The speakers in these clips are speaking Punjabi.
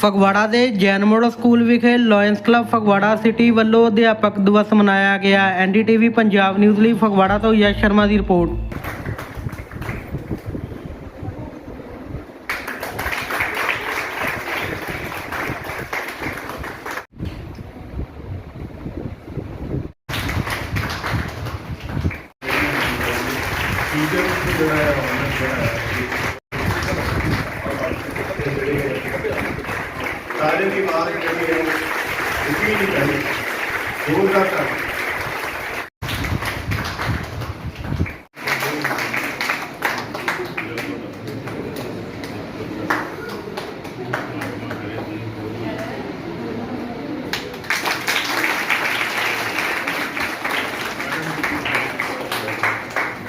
ਫਗਵਾੜਾ ਦੇ ਜੈਨ ਮੋੜ ਸਕੂਲ ਵਿਖੇ ਲਾਇੰਸ ਕਲੱਬ ਫਗਵਾੜਾ ਸਿਟੀ ਵੱਲੋਂ ਅਧਿਆਪਕ ਦਿਵਸ ਮਨਾਇਆ ਗਿਆ। ਐਨਡੀਟੀਵੀ ਪੰਜਾਬ ਨਿਊਜ਼ ਲਈ ਫਗਵਾੜਾ ਤੋਂ ਯਸ਼ ਸ਼ਰਮਾ ਦੀ ਰਿਪੋਰਟ। ਜਿਹੜਾ ਜਿਹੜਾ ਸਾਰੇ ਦੀ ਮਾਰ ਜਿਹੜੀ ਹੈ ਉਹ ਨਹੀਂ ਕਰੀ ਦੂਰ ਦਾ ਕਰ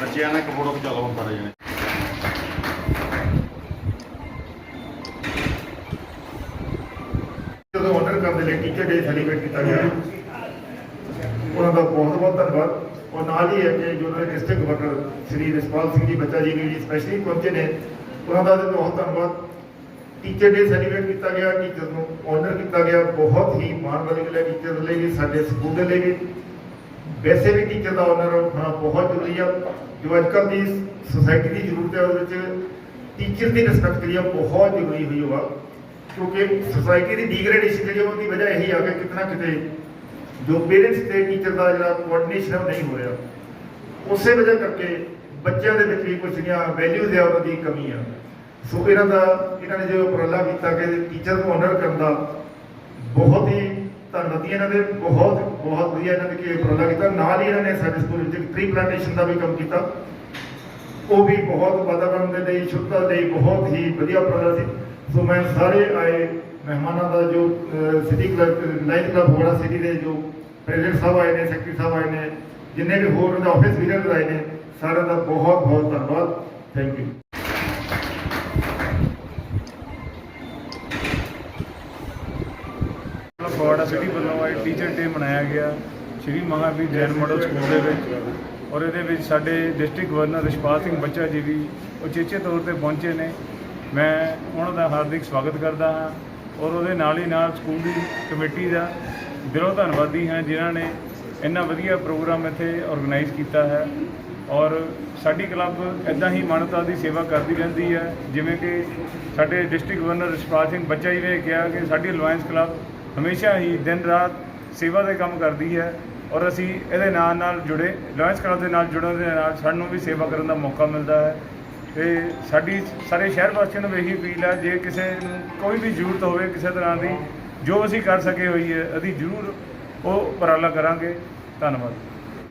ਬੱਚਿਆਂ ਨੇ ਇੱਕ ਫੋਟੋ ਖਿਚਾ ਲਓ ਜਣੇ। ਦੇ ਲਈ ਟੀਚਰ ਡੇ ਸੈਲੀਬ੍ਰੇਟ ਕੀਤਾ ਗਿਆ। ਉਹਨਾਂ ਦਾ ਬਹੁਤ ਬਹੁਤ ਧੰਨਵਾਦ। ਔਰ ਨਾਲ ਹੀ ਹੈ ਕਿ ਜੋ ਉਹਨਾਂ ਦੇ ਡਿਸਟ੍ਰਿਕਟ ਗਵਰਨਰ ਸ਼੍ਰੀ ਰਿਸ਼ਪਾਲ ਸਿੰਘ ਜੀ, ਬੱਚਾ ਜੀ ਵੀ ਸਪੈਸ਼ਲੀ ਪਹੁੰਚੇ ਨੇ, ਉਹਨਾਂ ਦਾ ਬਹੁਤ ਧੰਨਵਾਦ। ਟੀਚਰ ਡੇ ਸੈਲੀਬ੍ਰੇਟ ਕੀਤਾ ਗਿਆ ਟੀਚਰ ਨੂੰ ਆਨਰ ਕੀਤਾ ਗਿਆ, ਬਹੁਤ ਹੀ ਮਾਣ ਵਾਲੀ ਗੱਲ ਹੈ ਟੀਚਰ ਲਈ ਵੀ ਸਾਡੇ ਸਕੂਲ ਦੇ ਲਈ ਵੀ। ਵੈਸੇ ਵੀ ਟੀਚਰ ਦਾ ਆਨਰ ਹੋਣਾ ਬਹੁਤ ਜ਼ਰੂਰੀ ਆ। ਜੋ ਅੱਜ ਕੱਲ੍ਹ ਦੀ ਸੋਸਾਇਟੀ ਦੀ ਜ਼ਰੂਰਤ ਹੈ, ਉਹਦੇ ਵਿੱਚ ਟੀਚਰ ਦੀ ਰਿਸਪੈਕਟ ਕਰੀ ਬਹੁਤ ਜ਼ਰੂਰੀ ਹੋਈ ਹੋਆ। ਕਿਉਂਕਿ ਸੋਸਾਇਟੀ ਦੀ ਡੀਗ੍ਰੇਡੇਸ਼ਨ ਜਿਹੜੀ ਉਹਦੀ ਵਜ੍ਹਾ ਇਹੀ ਆ ਕਿ ਕਿਤਨਾ ਕਿਤੇ ਜੋ ਪੇਰੈਂਟਸ ਤੇ ਟੀਚਰ ਦਾ ਜਿਹੜਾ ਕੋਆਰਡੀਨੇਸ਼ਨ ਉਹ ਨਹੀਂ ਹੋ ਰਿਹਾ। ਉਸੇ ਵਜ੍ਹਾ ਕਰਕੇ ਬੱਚਿਆਂ ਦੇ ਵਿੱਚ ਵੀ ਕੁਝ ਜਿਹੜੀਆਂ ਵੈਲਿਊਜ਼ ਆ, ਉਹਨਾਂ ਦੀ ਕਮੀ ਆ। ਸੋ ਇਹਨਾਂ ਦਾ, ਇਹਨਾਂ ਨੇ ਜੋ ਉਪਰਾਲਾ ਕੀਤਾ ਕਿ ਟੀਚਰ ਨੂੰ ਆਨਰ ਕਰਨ ਦਾ ਬਹੁਤ ਹੀ ਧੰਨਵਾਦੀ ਇਹਨਾਂ ਦੇ, ਬਹੁਤ ਬਹੁਤ ਵਧੀਆ ਇਹਨਾਂ ਨੇ ਕਿ ਉਪਰਾਲਾ ਕੀਤਾ। ਨਾਲ ਹੀ ਇਹਨਾਂ ਨੇ ਸਾਡੇ ਸਕੂਲ ਵਿੱਚ ਟ੍ਰੀ ਪਲਾਂਟੇਸ਼ਨ ਦਾ ਵੀ ਕੰਮ ਕੀਤਾ। ਉਹ ਵੀ ਬਹੁਤ ਵਾਤਾਵਰਣ ਦੇ ਲਈ, ਸ਼ੁੱਧਤਾ ਲਈ ਬਹੁਤ ਹੀ ਵਧੀਆ ਉਪਰਾਲਾ ਸੀ। ਸੋ ਮੈਂ ਸਾਰੇ ਆਏ ਮਹਿਮਾਨਾਂ ਦਾ ਜੋ ਸਿਟੀ ਕਲੱਬ ਲਾਈਨ ਕਲੱਬ ਹੋੜਾ ਸਿਟੀ ਦੇ ਜੋ ਪ੍ਰੈਜ਼ੀਡੈਂਟ ਸਾਹਿਬ ਆਏ ਨੇ ਸੈਕਟਰੀ ਸਾਹਿਬ ਆਏ ਨੇ, ਜਿੰਨੇ ਵੀ ਹੋਰ ਉਹਦੇ ਆਫਿਸ ਵੀਰਰ ਆਏ ਨੇ, ਸਾਰਿਆਂ ਦਾ ਬਹੁਤ ਬਹੁਤ ਧੰਨਵਾਦ। ਥੈਂਕ ਯੂ ਫਗਵਾੜਾ ਸਿਟੀ ਵੱਲੋਂ ਅੱਜ ਟੀਚਰ ਡੇ ਮਨਾਇਆ ਗਿਆ। ਸ਼੍ਰੀ ਮਹਾਵੀਰ ਜੈਨ ਮਾਡਲ ਸਕੂਲ ਦੇ ਵਿੱਚ। ਔਰ ਇਹਦੇ ਵਿੱਚ ਸਾਡੇ ਡਿਸਟ੍ਰਿਕਟ ਗਵਰਨਰ ਰਿਸ਼ਪਾਲ ਸਿੰਘ ਬੱਚਾ ਜੀ ਵੀ ਉਚੇਚੇ ਤੌਰ ਤੇ ਪਹੁੰਚੇ ਨੇ। ਮੈਂ ਉਹਨਾਂ ਦਾ ਹਾਰਦਿਕ ਸਵਾਗਤ ਕਰਦਾ ਹਾਂ ਔਰ ਉਹਦੇ ਨਾਲ ਹੀ ਨਾਲ ਸਕੂਲ ਦੀ ਕਮੇਟੀ ਦਾ ਦਿਲੋਂ ਧੰਨਵਾਦੀ ਹਾਂ ਜਿਨ੍ਹਾਂ ਨੇ ਇੰਨਾ ਵਧੀਆ ਪ੍ਰੋਗਰਾਮ ਇੱਥੇ ਆਰਗੇਨਾਈਜ਼ ਕੀਤਾ ਹੈ ਔਰ ਸਾਡੀ ਕਲੱਬ ਇਦਾਂ ਹੀ ਮਾਨਵਤਾ ਦੀ ਸੇਵਾ ਕਰਦੀ ਰਹਿੰਦੀ ਹੈ, ਜਿਵੇਂ ਕਿ ਸਾਡੇ ਡਿਸਟ੍ਰਿਕਟ ਗਵਰਨਰ ਰਿਸ਼ਪਾਲ ਸਿੰਘ ਬੱਚਾ ਜੀ ਨੇ ਕਿਹਾ ਕਿ ਸਾਡੀ ਅਲਾਇੰਸ ਕਲੱਬ ਹਮੇਸ਼ਾ ਹੀ ਦਿਨ ਰਾਤ ਸੇਵਾ ਦੇ ਕੰਮ ਕਰਦੀ ਹੈ ਔਰ ਅਸੀਂ ਇਹਦੇ ਨਾਲ ਨਾਲ ਜੁੜੇ ਅਲਾਇੰਸ ਕਲੱਬ ਦੇ ਨਾਲ ਜੁੜਨ ਦੇ ਨਾਲ ਸਾਨੂੰ ਵੀ ਸੇਵਾ ਕਰਨ ਦਾ ਮੌਕਾ ਮਿਲਦਾ ਹੈ। ਤੇ ਸਾਡੀ ਸਾਰੇ ਸ਼ਹਿਰ ਵਾਸੀਆਂ ਨੂੰ ਇਹੀ ਅਪੀਲ ਹੈ, ਜੇ ਕਿਸੇ ਨੂੰ ਕੋਈ ਵੀ ਜ਼ਰੂਰਤ ਹੋਵੇ ਕਿਸੇ ਤਰ੍ਹਾਂ ਦੀ, ਜੋ ਅਸੀਂ ਕਰ ਸਕੇ ਹੋਈ ਹੈ, ਅਸੀਂ ਜ਼ਰੂਰ ਉਹ ਉਪਰਾਲਾ ਕਰਾਂਗੇ। ਧੰਨਵਾਦ।